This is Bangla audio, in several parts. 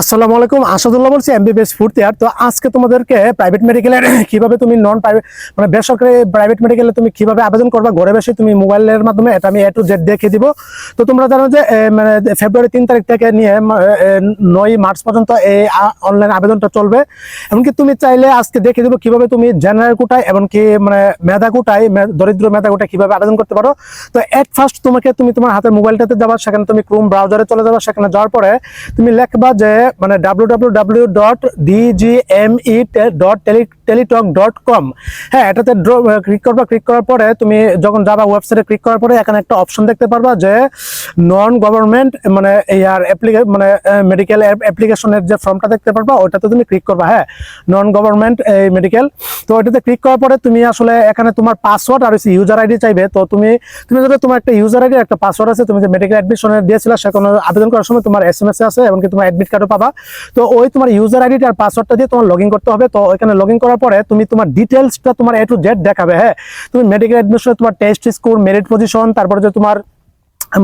আসসালামু আলাইকুম, আসাদুল্লাহ বলছি এমবিবিএস ফুড ইয়ার তো। আজকে তোমাদেরকে প্রাইভেট মেডিকেলের কীভাবে তুমি নন প্রাইভেট মানে বেসরকারি প্রাইভেট মেডিকেলে তুমি কীভাবে আবেদন করবা, ঘরে বসে তুমি মোবাইলের মাধ্যমে এটা আমি এ টু জেড দেখে দিব। তো তোমরা জানো যে মানে ফেব্রুয়ারি তিন তারিখ থেকে নিয়ে নয় মার্চ পর্যন্ত এই অনলাইন আবেদনটা চলবে। এমনকি তুমি চাইলে আজকে দেখে দিব কীভাবে তুমি জেনারেল কোটায় এমনকি মানে মেধা কোটায় দরিদ্র মেধা কোটায় কীভাবে আবেদন করতে পারো। তো এট ফার্স্ট তোমাকে তুমি তোমার হাতের মোবাইলটাতে যাবা, সেখানে তুমি ক্রোম ব্রাউজারে চলে যাবা, সেখানে যাওয়ার পরে তুমি লিখবা যে মানে W W W dot DGME dot Teletalk dot com হ্যাঁ এটাতে ক্লিক করবা ক্লিক করার পরে তুমি যখন যাবা ওয়েবসাইটে ক্লিক করার পরে এখানে একটা অপশন দেখতে পারবা যে নন গভর্নমেন্ট মানে ইয়ার অ্যাপ্লিকে মানে মেডিকেল অ্যাপ্লিকেশনের যে ফর্মটা দেখতে পারবা ওটাতে তুমি ক্লিক করবা। হ্যাঁ নন গভর্নমেন্ট এই মেডিকেল তো ওটাতে ক্লিক করার পরে তুমি আসলে এখানে তোমার পাসওয়ার্ড আর ইউজার আইডি চাইবে। তো তুমি তুমি যদি তোমার একটা ইউজার আইডি একটা পাসওয়ার্ড আছে, তুমি যে মেডিকেল অ্যাডমিশনে দিয়েছিলে, সেখানে আবেদন করার সময় তোমার এস এম এস আছে, এমনকি তোমার অ্যাডমিট কার্ডও পাবা। তো ওই তোমার ইউজার আইডি আর পাসওয়ার্ডটা দিয়ে তোমার লগ করতে হবে। তো ওইখানে লগ করার পরে তুমি তোমার ডিটেলসটা তোমার এ টু জেড দেখাবে হ্যাঁ? তুমি মেডিকেল অ্যাডমিশনে তোমার টেস্ট স্কোর মেরিট পজিশন তারপরে যে তোমার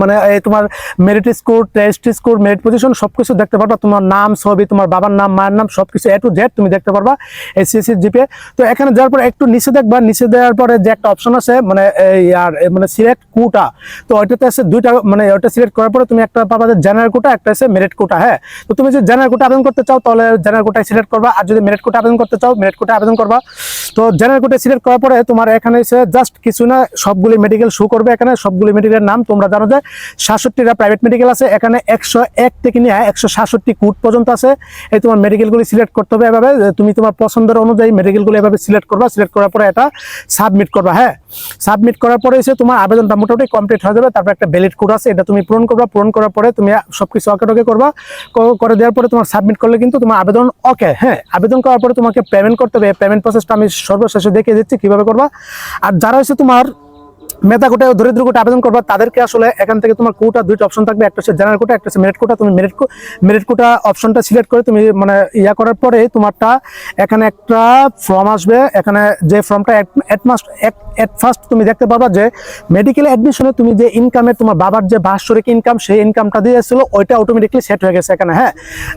মানে তোমার merit score test score merit position সবকিছু দেখতে পারবা। তোমার নাম, ছবি, তোমার বাবার নাম, মায়ের নাম সবকিছু এ টু জেড তুমি দেখতে পারবা এসিএসসি জিপে তো এখানে যাওয়ার পরে একটু নিচে দেখবা, নিচে দেওয়ার পরে যে একটা অপশন আছে মানে এই আর মানে সিলেক্ট কোটা তো ওইটাতে আছে দুইটা মানে ওইটা সিলেক্ট করার পরে তুমি একটা পাবা যে জেনারেল কোটা একটা আছে মেরিট কোটা হ্যাঁ? তো তুমি যদি জেনারেল কোটা আবেদন করতে চাও, তাহলে জেনারেল কোটায় সিলেক্ট করবা। আর যদি মেরিট কোটা আবেদন করতে চাও মেরিট কোটা আবেদন করবা। তো জেনারেল কোটায় সিলেক্ট করার পরে তোমার এখানে এসে জাস্ট কিছু না, সবগুলি মেডিকেল শো করবে এখানে। সবগুলি মেডিকেলের নাম তোমরা জানো যে সাতষট্টিটা প্রাইভেট মেডিকেল আছে, এখানে একশো এক থেকে নিয়ে একশো সাতষট্টি কোড পর্যন্ত আছে। এই তোমার মেডিকেলগুলি সিলেক্ট করতে হবে এভাবে তুমি তোমার পছন্দের অনুযায়ী মেডিকেলগুলো এভাবে সিলেক্ট করবা সিলেক্ট করার পরে এটা সাবমিট করবা হ্যাঁ? সাবমিট করার পরে এসে তোমার আবেদনটা মোটামুটি কমপ্লিট হয়ে যাবে, তারপর একটা ভ্যালিড কোড আছে, এটা তুমি পূরণ করবা, পূরণ করার পরে তুমি সবকিছু ওকে টোকে করবা করে দেওয়ার পরে তোমার সাবমিট করলে কিন্তু তোমার আবেদন ওকে হ্যাঁ? আবেদন করার পরে তোমাকে পেমেন্ট করতে হবে পেমেন্ট প্রসেসটা আমি সর্বশেষে দেখিয়ে দিচ্ছি কীভাবে করবা। আর যারা হচ্ছে তোমার মেধা কোটায় ও দরিদ্র কোটা আবেদন করবা, তাদেরকে আসলে এখান থেকে তোমার কোটা, দুইটা অপশন থাকবে। একটা হচ্ছে জেনারেল কোটা, একটা হচ্ছে মেরিট কোটা। তুমি মেরিট মেরিট কোটা অপশনটা সিলেক্ট করে তুমি মানে ইয়া করার পরে তোমারটা এখানে একটা ফর্ম আসবে। এখানে যে ফর্মটা এট মাস্ট এট ফার্স্ট তুমি দেখতে পাবা যে মেডিকেল অ্যাডমিশনে তুমি যে ইনকামের তোমার বাবার যে বাৎসরিক ইনকাম সেই ইনকামটা দিয়ে দিয়েছিল, ওইটা অটোমেটিকলি সেট হয়ে গেছে এখানে হ্যাঁ?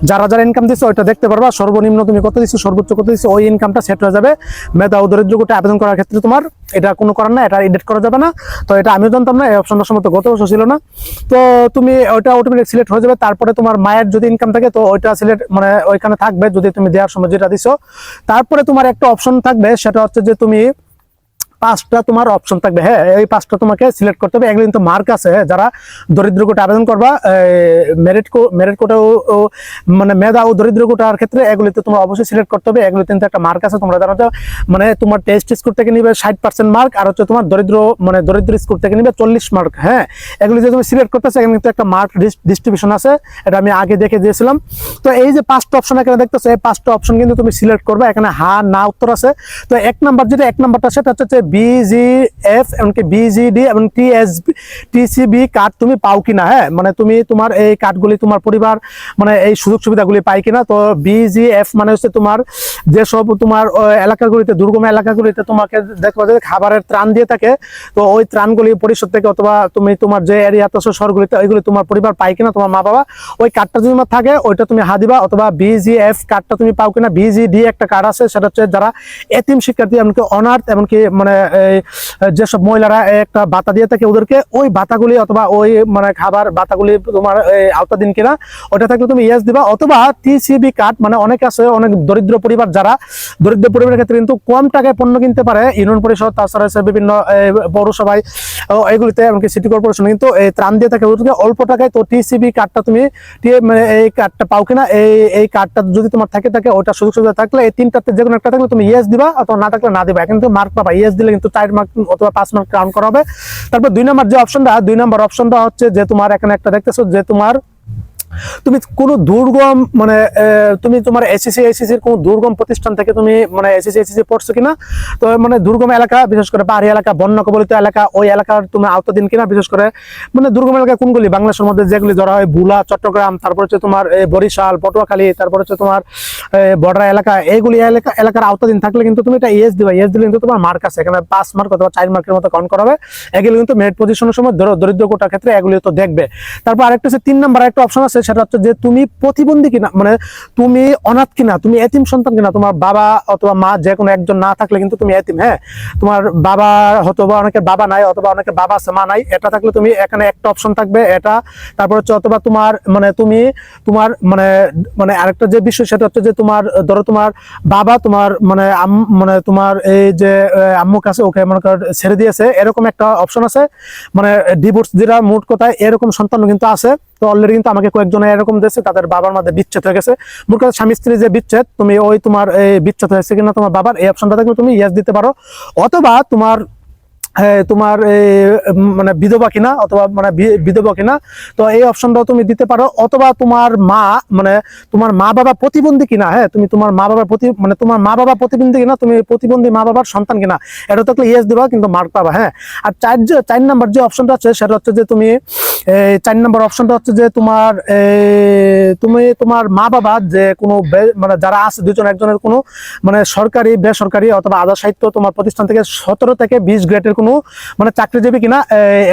যারা যারা ইনকাম দিচ্ছে ওইটা দেখতে পারবা, সর্বনিম্ন তুমি কত দিচ্ছ সর্বোচ্চ কত দিচ্ছ ওই ইনকামটা সেট হয়ে যাবে। মেধা ও দরিদ্র কোটা আবেদন করার ক্ষেত্রে তোমার এটা কোনো করার না এটা এডিট করা যাবে না। তো এটা আমিও জানতাম না, এই অপশনটা সম্ভবত গত বছর ছিল না। তো তুমি ওইটা অটোমেটিক সিলেক্ট হয়ে যাবে, তারপরে তোমার মায়ের যদি ইনকাম থাকে, তো ওইটা সিলেক্ট মানে ওইখানে থাকবে, যদি তুমি দেওয়ার সময় যেটা দিছো। তারপরে তোমার একটা অপশন থাকবে, সেটা হচ্ছে যে তুমি পাঁচটা তোমার অপশন থাকবে। হ্যাঁ এই পাঁচটা তোমাকে সিলেক্ট করতে হবে। এগুলো কিন্তু মার্ক আছে। হ্যাঁ, যারা দরিদ্র কোটা আবেদন করবা মেরিট মেরিট কোটা ও মানে মেধা ও দরিদ্র কোটার ক্ষেত্রে এগুলিতে তোমার অবশ্যই সিলেক্ট করতে হবে। এগুলো কিন্তু একটা মার্ক আছে। তোমরা জানো মানে তোমার টেস্ট স্কোর থেকে নিবে ষাট পার্সেন্ট মার্ক আর হচ্ছে তোমার দরিদ্র মানে দরিদ্র স্কোর থেকে নিবে চল্লিশ মার্ক হ্যাঁ এগুলি যে তুমি সিলেক্ট করতেছো এখানে কিন্তু একটা মার্ক ডিস্ট্রিবিউশন আছে। এটা আমি আগে দেখে দিয়েছিলাম। তো এই যে পাঁচটা অপশন এখানে দেখতেছো এই পাঁচটা অপশন কিন্তু তুমি সিলেক্ট করবে। এখানে হা না উত্তর আছে। তো এক নাম্বার যেটা এক নাম্বারটা সেটা হচ্ছে বিজিএফ এমনকি বিজিডি এবং টিএস টিসিবি কার্ড তুমি পাও কিনা হ্যাঁ? মানে তুমি তোমার এই কার্ডগুলি তোমার পরিবার মানে এই সুযোগ সুবিধাগুলি পাই কিনা? তো বিজিএফ মানে হচ্ছে তোমার যেসব তোমার এলাকাগুলিতে, দুর্গম এলাকাগুলিতে তোমাকে দেখবা যে খাবারের ত্রাণ দিয়ে থাকে, তো ওই ত্রাণগুলি পরিষদ থেকে অথবা তুমি তোমার যে এরিয়াতে আছো শহরগুলিতে, ওইগুলি তোমার পরিবার পাই কিনা? তোমার মা বাবা ওই কার্ডটা যদি তোমার থাকে, ওইটা তুমি হা দিবা, অথবা বিজিএফ কার্ডটা তুমি পাও কিনা? বিজিডি একটা কার্ড আছে, সেটা হচ্ছে যারা এতিম শিক্ষার্থী, এমনকি অনার্থ এমনকি মানে যেসব মহিলারা একটা ভাতা দিয়ে থাকে ওদেরকে, ওই ভাতাগুলি অথবা ওই মানে খাবার ভাতাগুলি তোমার আওতা দিন কিনা, ওটা থাকলে তুমি ইয়েস দিবা। অথবা টিসিবি কার্ড মানে অনেক আছে, অনেক দরিদ্র পরিবার যারা, দরিদ্র পরিবারের ক্ষেত্রে কিন্তু কম টাকায় পণ্য কিনতে পারে, ইউনিয়ন পরিষদ তাছাড়া আছে বিভিন্ন পৌরসভায় এগুলিতে এমনকি সিটি কর্পোরেশন কিন্তু এই ত্রাণ দিয়ে থাকে ওদেরকে। অল্প টাকায় তো টিসিবি কার্ডটা তুমি মানে এই কার্ডটা পাও কিনা, এই এই কার্ডটা যদি তোমার থাকে থাকে, ওটা সুযোগ সুবিধা থাকলে এই তিনটাতে যে কোনো একটা থাকলে তুমি ইয়েস দিবা, অথবা না থাকলে না দিবা। কিন্তু মার্ক পাবা ইয়েস দিলে কিন্তু চার মার্ক অথবা পাঁচ মার্ক রাউন্ড করা হবে। তারপর দুই নম্বর যে অপশনটা দুই নম্বর অপশনটা হচ্ছে যে তোমার এখানে একটা দেখতেছো যে তোমার তুমি কোন দুর্গম মানে তুমি তোমার এসএসসি এসএসসির কোন দুর্গম প্রতিষ্ঠান থেকে তুমি মানে এসএসসি এসএসসি পড়ছো কিনা? তো মানে দুর্গম এলাকা, বিশেষ করে পাহাড়ি এলাকা বন্য কবলিত এলাকা, ওই এলাকার তুমি আওতাধীন কিনা? বিশেষ করে মানে দুর্গম এলাকা কোনগুলি? বাংলাদেশের মধ্যে যেগুলি ধরা হয় বুলা চট্টগ্রাম, তারপর হচ্ছে তোমার বরিশাল, পটুয়াখালী, তারপর হচ্ছে তোমার বর্ডার এলাকা, এইগুলি এলাকা, এলাকার আওতাধীন থাকলে কিন্তু তুমি এটা ইয়েস দিবা। ইয়েস দিলে কিন্তু তোমার মার্ক আছে। এখানে পাঁচ মার্ক অথবা চার মার্কের মতো কাউন্ট করা হবে। এগুলো কিন্তু মেরিট পজিশনের সময় দরিদ্র কোটার ক্ষেত্রে এগুলি তো দেখবে। তারপর আরেকটা হচ্ছে তিন নম্বর একটা অপশন আছে সেটা হচ্ছে যে তুমি প্রতিবন্ধী কিনা মানে তুমি অনাথ কিনা, তুমি এতিম সন্তান কিনা, তোমার বাবা অথবা মা যে কোনো একজন না থাকলে কিন্তু তুমি এতিম হ্যাঁ? তোমার বাবা হয়তো বা অনেকের বাবা নাই, অথবা অনেকের বাবা আছে, মা নাই, এটা থাকলে তুমি এখানে একটা অপশন থাকবে, এটা। তারপর হচ্ছে অথবা তোমার মানে তুমি তোমার মানে মানে আরেকটা যে বিষয় সেটা হচ্ছে যে তোমার, ধরো তোমার বাবা তোমার মানে মানে তোমার এই যে আম্মু কাছে ওকে মনে কর ছেড়ে দিয়েছে, এরকম একটা অপশন আছে। মানে ডিভোর্স যেটা মোট কথায় এরকম সন্তানও কিন্তু আছে। তো অলরেডি কিন্তু আমাকে কয়েকজন এরকম দিয়েছে, তাদের বাবার মধ্যে বিচ্ছেদ হয়ে গেছে। মোট কথা, স্বামী স্ত্রী যে বিচ্ছেদ, তুমি ওই তোমার বিচ্ছেদ হয়েছে কিনা তোমার বাবার, এই অপশনটা থাকলে তুমি ইয়াস দিতে পারো। অথবা তোমার তোমার এই, মানে বিধবা কিনা অথবা মানে বিধবা কিনা তো এই অপশনটাও তুমি দিতে পারো। অথবা তোমার মা মানে তোমার মা বাবা প্রতিবন্ধী কিনা হ্যাঁ তুমি তোমার মা বাবার প্রতি মানে তোমার মা বাবা প্রতিবন্ধী কিনা তুমি প্রতিবন্ধী মা বাবার সন্তান কিনা এটা থাকলে ইয়েস দিবা কিন্তু মার্ক পাবা হ্যাঁ। আর চার যে চার নাম্বার যে অপশনটা আছে সেটা হচ্ছে যে তুমি এই চার নাম্বার অপশনটা হচ্ছে যে তোমার তুমি তোমার মা বাবা যে কোনো মানে যারা আছে দুজন একজনের কোনো মানে সরকারি বেসরকারি অথবা আধা সাহিত্য তোমার প্রতিষ্ঠান থেকে সতেরো থেকে বিশ গ্রেডের কোনো মানে চাকরিজীবী কিনা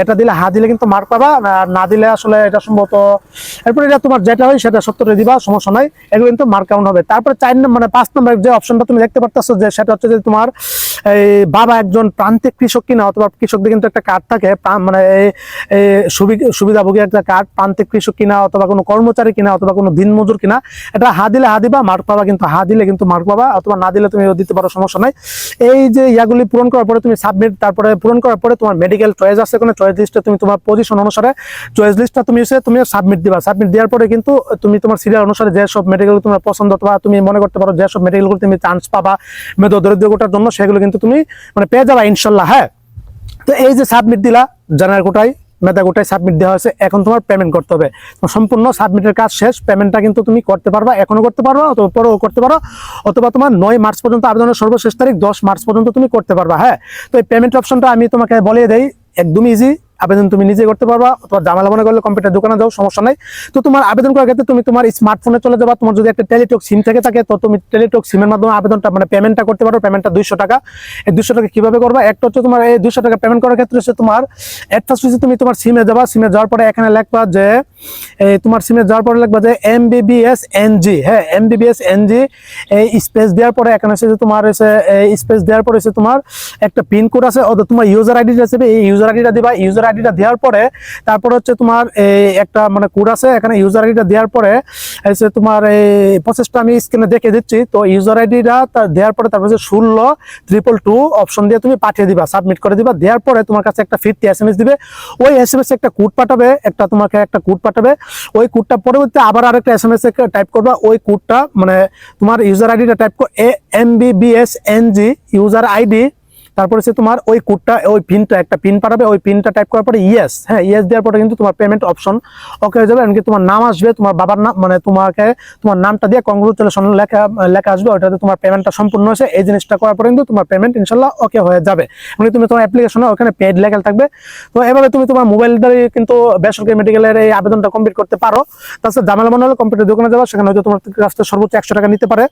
এটা দিলে হা দিলে কিন্তু মার্ক পাবা, না দিলে আসলে এটা সম্ভবত, এরপরে এটা তোমার যেটা হয় সেটা সত্তরে দিবা, সমস্যা নাই, এগুলো কিন্তু মার্ক কাউন্ট হবে। তারপরে চার মানে পাঁচ নম্বর যে অপশনটা তুমি দেখতে পারতেছো যে সেটা হচ্ছে যে তোমার বাবা একজন প্রান্তিক কৃষক কিনা, অথবা কৃষকদের কিন্তু একটা কার্ড থাকে মানে সুবিধাভোগী একটা কার্ড প্রান্তিক কৃষক কিনা, অথবা কোনো কর্মচারী কিনা, অথবা কোনো দিনমজুর কিনা, এটা হা দিলে হা দিবা মার্ক পাবা কিন্তু হা দিলে কিন্তু মার্ক পাবা, অথবা না দিলে তুমি দিতে পারো, সমস্যা নাই। এই যে ইয়াগুলি পূরণ করার পরে তুমি সাবমিট তারপরে পূরণ করার পরে তোমার মেডিকেল চয়েস আছে কোনো চয়েস লিস্টে তুমি তোমার পজিশন অনুসারে চয়েস লিস্টটা তুমি এসে তুমি সাবমিট দিবা। সাবমিট দেওয়ার পরে কিন্তু তুমি তোমার সিরিয়াল অনুসারে যে সব মেডিকেল তোমার পছন্দ, অথবা তুমি মনে করতে পারো যে সব মেডিকেলগুলো তুমি চান্স পাবা, মেধ, দরিদ্র কোটার জন্য সেগুলো কিন্তু তুমি মানে পেয়ে যাবা, ইনশাল্লাহ হ্যাঁ? তো এই যে সাবমিট দিলা জানার কোটায়, মেধা কোটায় সাবমিট দেওয়া হয়েছে, এখন তোমার পেমেন্ট করতে হবে। সম্পূর্ণ সাবমিটের কাজ শেষ পেমেন্টটা কিন্তু তুমি করতে পারবা এখনও করতে পারবা, অথবা পরেও করতে পারো, অথবা তোমার নয় মার্চ পর্যন্ত, আবেদনের সর্বশেষ তারিখ দশ মার্চ পর্যন্ত তুমি করতে পারবা হ্যাঁ? তো এই পেমেন্ট অপশনটা আমি তোমাকে বলে দেই একদমই ইজি আবেদন তুমি নিজে করতে পারবা অথবা জামালা মনে করলে কম্পিউটার দোকানে যাও, সমস্যা নাই। তো তোমার আবেদন করার ক্ষেত্রে তুমি তোমার স্মার্টফোনে চলে যাবা, তোমার যদি একটা টেলিটক সিম থেকে থাকে, তো তুমি টেলিটক সিমের মাধ্যমে আবেদনটা মানে পেমেন্টটা করতে পারো পেমেন্টটা দুইশো টাকা। এই দুশো টাকা কীভাবে করবা? একটা হচ্ছে তোমার এই দুশো টাকা পেমেন্ট করার ক্ষেত্রে হচ্ছে তোমার হচ্ছে তুমি তোমার সিমে যাবা সিমে যাওয়ার পরে এখানে লেখবা যে তোমার সিমে যাওয়ার পরে লাগবে যে এম বিবিএস এনজি হ্যাঁ এম বিবিএস এনজি স্পেস দেওয়ার পরে এখানে হচ্ছে যে তোমার হচ্ছে স্পেস দেওয়ার পরে হচ্ছে তোমার একটা পিন কোড আছে অথবা তোমার ইউজার আইডিটা আছে এই ইউজার আইডিটা দিবা ইউজার আইডিটা দেওয়ার পরে তারপর হচ্ছে তোমার একটা মানে কোড আছে, এখানে ইউজার আইডিটা দেওয়ার পরে হচ্ছে তোমার এই প্রসেসটা আমি স্ক্রিনে দেখে দিচ্ছি, তো ইউজার আইডিটা দেওয়ার পরে তারপর হচ্ছে ষোলো ট্রিপল টু অপশন দিয়ে তুমি পাঠিয়ে দিবা সাবমিট করে দিবা, দেওয়ার পরে তোমার কাছে একটা ফিফটি এস এম এস দিবে, ওই এস এম এস একটা কোড পাঠাবে, একটা তোমাকে একটা কোড পাঠাবে। ওই কোডটা পরবর্তীতে আবার আরেকটা এস এম এস টাইপ করবা। ওই কোডটা মানে তোমার ইউজার আইডিটা টাইপ কর M B B S N G user ID তারপরে হচ্ছে তোমার ওই কোডটা ওই পিনটা একটা পিন পাঠাবে, ওই পিনটা টাইপ করার পরে ইয়েস হ্যাঁ ইয়েস দেওয়ার পরে কিন্তু তোমার পেমেন্ট অপশন ওকে হয়ে যাবে। এমনকি তোমার নাম আসবে, তোমার বাবার নাম মানে তোমাকে তোমার নামটা দিয়ে কংগ্রেচুলেশন লেখা লেখা আসবে ওটাতে তোমার পেমেন্টটা সম্পূর্ণ হয়েছে। এই জিনিসটা করার পরে কিন্তু তোমার পেমেন্ট ইনশাল্লাহ ওকে হয়ে যাবে। এমনি তুমি তোমার অ্যাপ্লিকেশনে ওখানে পেড লেখা থাকবে। তো এভাবে তুমি তোমার মোবাইল দ্বারা কিন্তু বেসরকারি মেডিকেলের এই আবেদনটা কমপ্লিট করতে পারো। তাছাড়া জামালা মনে হলে কম্পিউটার দোকানে যাব, সেখানে হয়তো তোমার কাছ থেকে সর্বোচ্চ একশো টাকা নিতে পারে।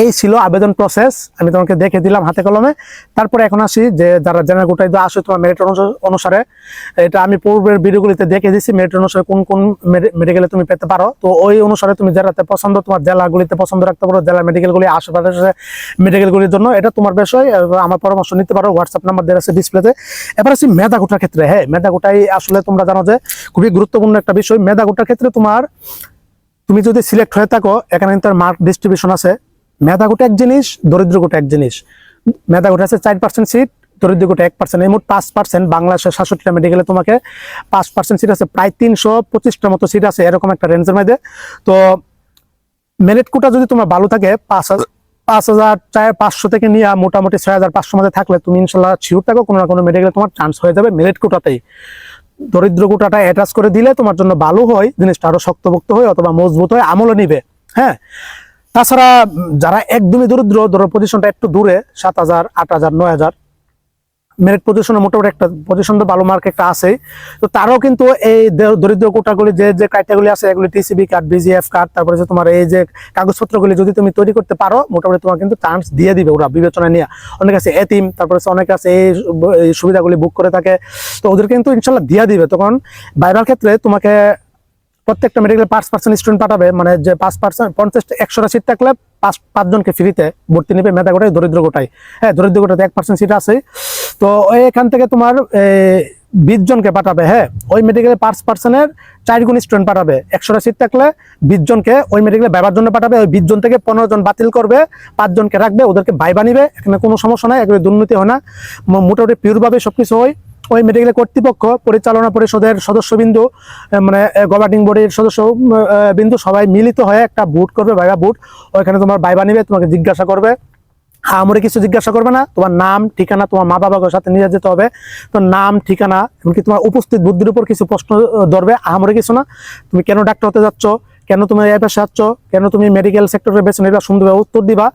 এই ছিল আবেদন প্রসেস আমি তোমাকে দেখে দিলাম হাতে কলমে। তারপরে এখন আসি যে যারা জেনারেল কোটায় আসে, তোমার মেরিট অনুসারে। এটা আমি পূর্বের ভিডিওগুলিতে দেখে দিচ্ছি মেরিট অনুসারে কোন কোন মেডিকেলে তুমি পেতে পারো। তো ওই অনুসারে তুমি জেলাতে পছন্দ, তোমার জেলাগুলিতে পছন্দ রাখতে পারো, জেলা মেডিকেলগুলি আশেপাশে মেডিকেলগুলির জন্য। এটা তোমার বিষয় আমার পরামর্শ নিতে পারো হোয়াটসঅ্যাপ নাম্বার দেওয়া আছে ডিসপ্লেতে এবার আসি মেধা কোটার ক্ষেত্রে। হ্যাঁ মেধা কোটাই আসলে তোমরা জানো যে খুবই গুরুত্বপূর্ণ একটা বিষয়। মেধা কোটার ক্ষেত্রে তোমার, তুমি যদি সিলেক্ট হয়ে থাকো, এখানে কিন্তু মার্ক ডিস্ট্রিবিউশন আছে। মেধা কোটা এক জিনিস, দরিদ্র কোটা এক জিনিস। মেধা কোটা আছে চার পার্সেন্ট সিট দরিদ্র কোটা এক পার্সেন্ট এই মোট পাঁচ পার্সেন্ট বাংলাদেশের সাতষট্টিটা মেডিকেলে তোমাকে পাঁচ পার্সেন্ট সিট আছে, প্রায় তিনশো পঁচিশটার মতো সিট আছে, এরকম একটা রেঞ্জের মধ্যে। তো মেরিট কোটা যদি তোমার ভালো থাকে, পাঁচ পাঁচ হাজার চার পাঁচশো থেকে নিয়ে মোটামুটি ছয় হাজার পাঁচশো মধ্যে থাকলে তুমি ইনশাল্লাহ শিওর থাকো, কোনো না কোনো মেডিকেলে তোমার চান্স হয়ে যাবে মেরিট কোটাতেই। দরিদ্র কোটাটা অ্যাটাচ করে দিলে তোমার জন্য ভালো হয়, জিনিসটা আরও শক্তভক্ত হয় অথবা মজবুত হয়, আমলও নিবে। হ্যাঁ? তাছাড়া যারা একদমই দরিদ্র, ধরো পজিশনটা একটু দূরে, সাত হাজার, আট হাজার, নয় হাজার মেরিট পজিশনে মোটামুটি একটা পজিশন তো ভালো মার্ক একটা আছে তো তারাও কিন্তু এই দরিদ্র কোটাগুলি, যে যে ক্রাইটেরিয়াগুলি আছে, এগুলি টিসিবি কার্ড বিজিএফ কার্ড তারপরে যে তোমার এই যে কাগজপত্রগুলি যদি তুমি তৈরি করতে পারো, মোটামুটি তোমার কিন্তু চান্স দিয়ে দিবে ওরা বিবেচনা নিয়ে। অনেক আছে এতিম, তারপরে অনেক আছে এই সুবিধাগুলি বুক করে থাকে। তো ওদের কিন্তু ইনশাল্লাহ দিয়ে দিবে। তখন বাইবার ক্ষেত্রে তোমাকে প্রত্যেকটা মেডিকেলে পাঁচ পার্সেন্ট স্টুডেন্ট পাঠাবে মানে যে পাঁচ পার্সেন্ট পঞ্চাশ, একশোটা সিট থাকলে পাঁচ, পাঁচজনকে ফ্রিতে ভর্তি নেবে মেধা গোটাই দরিদ্র গোটাই হ্যাঁ দরিদ্র গোটাতে এক পার্সেন্ট সিট আছে। তো এখান থেকে তোমার বিশ জনকে পাঠাবে হ্যাঁ ওই মেডিকেলে পাঁচ পার্সেন্টের চার গুণ স্টুডেন্ট পাঠাবে। একশোটা সিট থাকলে বিশ জনকে ওই মেডিকেলে বাইবার জন্য পাঠাবে, ওই বিশ জন থেকে পনেরো জন বাতিল করবে পাঁচজনকে রাখবে, ওদেরকে বাইবা নিবে, এখানে কোনো সমস্যা নাই এগুলো দুর্নীতি হয় না। মোটামুটি পিওরভাবে সবকিছু হয়। ওই মেডিকেল কর্তৃপক্ষ, পরিচালনা পরিষদের সদস্যবিন্দু মানে গভর্নিং বডির সদস্য বিন্দু সবাই মিলিত হয়ে একটা বুট করবে বাইবা বুট ওইখানে তোমার বাইবা নিবে, তোমাকে জিজ্ঞাসা করবে। হ্যাঁ আমরে কিছু জিজ্ঞাসা করবে না। তোমার নাম, ঠিকানা তোমার মা বাবার সাথে নিয়ে যেতে হবে। তো নাম, ঠিকানা, এমনকি তোমার উপস্থিত বুদ্ধির উপর কিছু প্রশ্ন ধরবে, আমরে কিছু না। তুমি কেন ডাক্তার হতে যাচ্ছ? কেন তুমি পাশে যাচ্ছ কেন তুমি মেডিকেল সেক্টরে বেছে নিবা? সুন্দরভাবে উত্তর দিবা।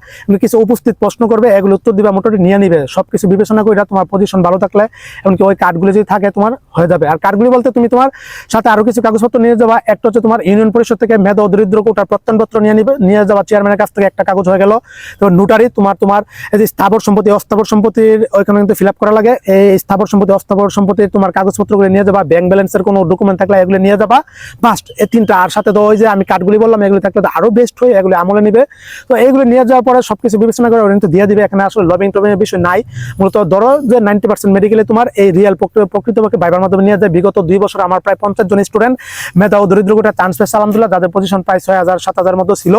কিছু উপস্থিত প্রশ্ন করবে, এগুলো উত্তর দিবা, মোটামুটি নিয়ে নিবে। সবকিছু বিবেচনা করে তোমার পজিশন ভালো থাকলে, এমনকি ওই কার্ডগুলো যদি থাকে, তোমার হয়ে যাবে। আর কার্ডগুলি বলতে তুমি তোমার সাথে আরও কিছু কাগজপত্র নিয়ে যাবা। একটা হচ্ছে তোমার ইউনিয়ন পরিষদ থেকে মেধা দরিদ্র কোটার প্রত্যয়নপত্র নিয়ে নিবে, নিয়ে যাবা চেয়ারম্যানের কাছ থেকে একটা কাগজ হয়ে গেল। তো নোটারি তোমার তোমার এই যে স্থাবর সম্পত্তি, অস্থাবর সম্পত্তির ওইখানে কিন্তু ফিল করা লাগে। এই স্থাবর সম্পত্তি, অস্থাবর সম্পত্তির তোমার কাগজপত্রগুলো নিয়ে যাবা। ব্যাংক ব্যালেন্সের কোনো ডকুমেন্ট থাকলে এগুলো নিয়ে যাবা। ফার্স্ট এই তিনটা, আর সাথে তো ওই যে আমি কাঠগুলি বললাম, এগুলো থাকলে আরও বেস্ট হয়ে, এগুলো আমলে নিবে। তো এইগুলো নিয়ে যাওয়ার পরে সবকিছু বিবেচনা করে কিন্তু দিয়ে দিবে। এখানে আসলে লবিং টবিং এর বিষয় নাই। মূলত ধরো যে নাইনটি পার্সেন্ট মেডিকেলে তোমার এই রিয়েল প্রকৃতপক্ষে বাইবার মাধ্যমে নিয়ে যায়। বিগত দুই বছর আমার প্রায় পঞ্চাশ জন স্টুডেন্ট মেধা ও দরিদ্র গোটা চান্স পেয়েছে আলহামদুলিল্লাহ যাদের পজিশন প্রায় ছয় হাজার, সাত হাজার মতো ছিল।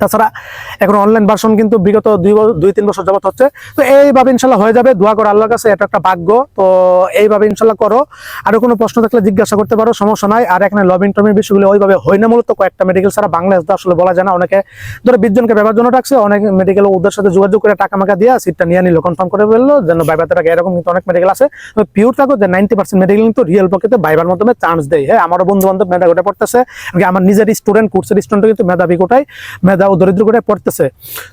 তাছাড়া এখন অনলাইন ভার্সন কিন্তু বিগত দুই দুই, তিন বছর যাবত হচ্ছে। তো এইভাবে ইনশাল্লাহ হয়ে যাবে। দোয়া করো আল্লাহর কাছে, এটা একটা ভাগ্য। তো এইভাবে ইনশাল্লাহ করো। আরও কোনো প্রশ্ন থাকলে জিজ্ঞাসা করতে পারো, সমস্যা নাই। আর এখানে লবিং টবিং বিষয়গুলো ওইভাবে হয় না, মূলত কয়েকটা মেডিকেল ছাড়া বাংলাদেশ তো আসলে বলা যায় না। অনেকে ধরো বিশজনকে ব্যবহার জন্য রাখছে অনেক মেডিকেল ওদের সাথে যোগাযোগ করে টাকা মাকা দিয়ে সিটটা নিয়ে নিল কনফার্ম করে বলল যেন বাইবাতে টাকা এরকম কিন্তু অনেক মেডিকেল আছে। পিওর থাকো যে নাইনটি পার্সেন্ট মেডিকেল কিন্তু রিয়েল প্রকৃতি বাইবার মাধ্যমে চান্স দেয়। হ্যাঁ আমারও বন্ধু বান্ধব মেধা গোটা পড়তেছে আমার নিজের স্টুডেন্ট কোর্সের স্টুডেন্ট কিন্তু মেধাবী কোটায়। মেধা ও দরিদ্র কোটায় পড়তেছে।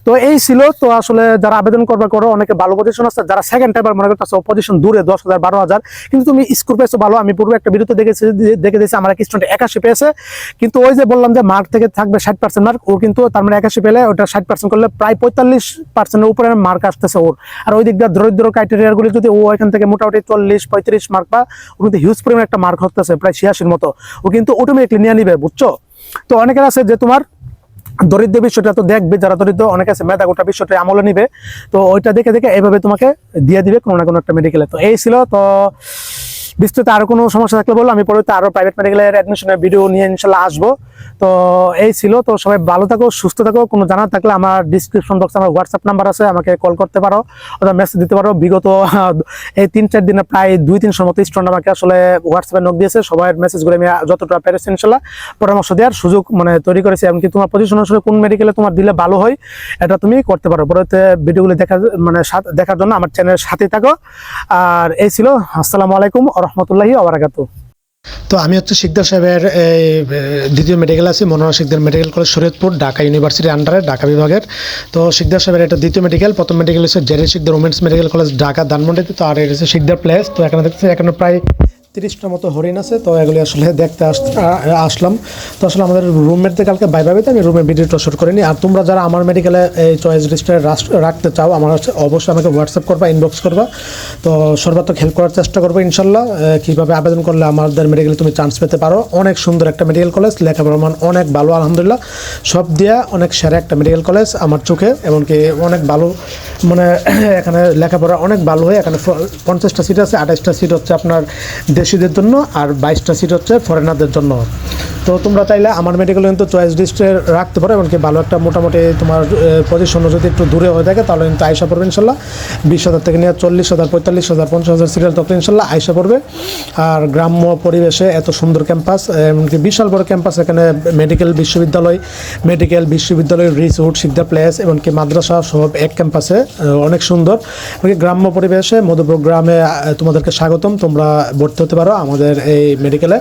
তো এই ছিল, তো আসলে যারা আবেদন করবার করো অনেকে ভালো পজিশন আছে, যারা সেকেন্ড টাইবার মনে করতেছে পজিশন দূরে, দশ হাজার, বারো হাজার। কিন্তু তুমি স্কোর পেয়েছ ভালো। আমি পূর্বে একটা ভিডিওতে দেখেছি, দেখে দিয়েছি, আমার এক স্টুডেন্ট একাশি পেয়েছে। কিন্তু ওই যে বললাম যে মার্ক থেকে থাকবে ষাট পার্সেন্ট মার্ক ও কিন্তু তার মানে একাশি পেলে ওটা ষাট পার্সেন্ট করলে প্রায় পঁয়তাল্লিশ পার্সেন্টের উপরে মার্ক আসতেছে ওর। আর ওই দিক দিয়ে দরিদ্র ক্রাইটেরিয়াগুলি যদি ও এখান থেকে মোটামুটি চল্লিশ পঁয়ত্রিশ মার্ক বা ও কিন্তু হিউজ পরিমাণ একটা মার্ক হতেছে, প্রায় ছিয়াশির মতো। ও কিন্তু অটোমেটিকলি নিয়ে নিবে, বুঝছ? তো অনেকের আছে যে তোমার দরিদ্র বিষয়টা তো দেখবে, যারা দরিদ্র, অনেক আছে মেধা গোটা বিষয়টা আমলে নিবে। তো ওইটা দেখে দেখে এইভাবে তোমাকে দিয়ে দিবে কোনো না কোনো একটা মেডিকেলে তো এই ছিল, তো বিস্তৃত আরও কোনো সমস্যা থাকলে বলো, আমি পরে আরও প্রাইভেট মেডিকেলের অ্যাডমিশনের ভিডিও নিয়ে ইনশাল্লাহ আসব। তো এই ছিল, তো সবাই ভালো থাকো, সুস্থ থাকো, কোনো জানার থাকলে আমার ডিসক্রিপশন বক্সে আমার হোয়াটসঅ্যাপ নাম্বার আছে, আমাকে কল করতে পারো অথবা মেসেজ দিতে পারো। বিগত এই তিন চার দিনে প্রায় দুই তিনশো মতো স্টুডেন্ট আমাকে আসলে হোয়াটসঅ্যাপে নক দিয়েছে। সবার মেসেজগুলো আমি যতটা পেরেছি ইনশাল্লাহ পরামর্শ দেওয়ার সুযোগ মানে তৈরি করেছি। এমনকি তোমার পজিশন আসলে কোন মেডিকেলে তোমার দিলে ভালো হয়, এটা তুমি করতে পারো। পরবর্তী ভিডিওগুলো দেখা মানে দেখার জন্য আমার চ্যানেলের সাথে থাকো। আর এই ছিল, আসসালামু আলাইকুম রহমতুল্লাহি আবরাকাতু তো আমি হচ্ছে শিকদার সাহেবের দ্বিতীয় মেডিকেল আছি মনোহর শিকদার মেডিকেল কলেজ শরীয়তপুর, ঢাকা ইউনিভার্সিটির আন্ডারে ঢাকা বিভাগের। তো শিকদার সাহেবের এটা দ্বিতীয় মেডিকেল প্রথম মেডিকেল হচ্ছে Jerry Sikdar women's medical college Dhaka ধানমন্ডিতে, তো আর এটা হচ্ছে শিকদার প্লেস তো এখানে দেখতে এখানে প্রায় তিরিশটার মতো হরিণ আছে, তো এগুলি আসলে দেখতে আস- আসলাম। তো আসলে আমাদের রুমমেটতে কালকে বাই বাইতে আমি রুমে ভিডিওটা শুট করিনি আর তোমরা যারা আমার মেডিকেলে এই চয়েস লিস্টে রাখতে চাও, আমার অবশ্যই আমাকে হোয়াটসঅ্যাপ করবা ইনবক্স করবা। তো সর্বাত্মক হেল্প করার চেষ্টা করব, ইনশাল্লাহ। কীভাবে আবেদন করলে আমাদের মেডিকেলে তুমি চান্স পেতে পারো। অনেক সুন্দর একটা মেডিকেল কলেজ লেখাপড়ার মান অনেক ভালো, আলহামদুলিল্লাহ। সব দিয়া অনেক সেরা একটা মেডিকেল কলেজ আমার চোখে, এমনকি অনেক ভালো মানে এখানে লেখাপড়া অনেক ভালো হয়। এখানে পঞ্চাশটা সিট আছে, আঠাশটা সিট হচ্ছে আপনার দেশিদের জন্য আর বাইশটা সিট হচ্ছে ফরেনারদের জন্য। তো তোমরা চাইলে আমার মেডিকেল কিন্তু চয়েস লিস্টে রাখতে পারো, এমনকি ভালো একটা মোটামুটি তোমার পজিশন যদি একটু দূরে হয়ে থাকে, তাহলে কিন্তু আয়সা পড়বে ইনশাল্লাহ। বিশ হাজার থেকে নিয়ে চল্লিশ হাজার, পঁয়তাল্লিশ হাজার, পঞ্চাশ হাজার সিরিয়াল তত ইনশাল্লাহ আয়সা পড়বে। আর গ্রাম্য পরিবেশে এত সুন্দর ক্যাম্পাস এমনকি বিশাল বড় ক্যাম্পাস এখানে মেডিকেল বিশ্ববিদ্যালয় মেডিকেল বিশ্ববিদ্যালয় রিসোর্ট সিদ্ধা প্লেস এমনকি মাদ্রাসা সব এক ক্যাম্পাসে অনেক সুন্দর। এমনকি গ্রাম্য পরিবেশে, মধুপুর গ্রামে তোমাদেরকে স্বাগতম। তোমরা ভর্তি হতে পারো আমাদের এই মেডিকেলে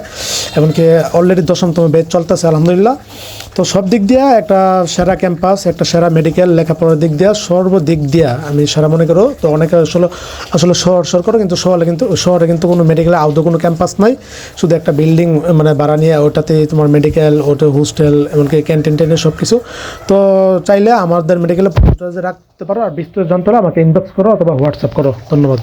এমনকি অলরেডি দশম দশমতম বেদ চলতেছে, আলহামদুলিল্লাহ। তো সব দিক দিয়ে একটা সেরা ক্যাম্পাস একটা সেরা মেডিকেল লেখাপড়ার দিক দিয়ে, সর্বদিক দিয়া আমি সেরা মনে করো। তো অনেকে আসলে আসলে শহর শহর করো, কিন্তু শহরে কিন্তু শহরে কিন্তু কোনো মেডিকেলে আদৌ কোনো ক্যাম্পাস নাই। শুধু একটা বিল্ডিং মানে ভাড়া নিয়ে ওটাতে তোমার মেডিকেল ওটা হোস্টেল এমনকি ক্যান্টিন টেন্টিন সব কিছু তো চাইলে আমাদের মেডিকেলে রাখতে পারো, আর হলে আমাকে ইনবক্স করো অথবা হোয়াটসঅ্যাপ করো। ধন্যবাদ।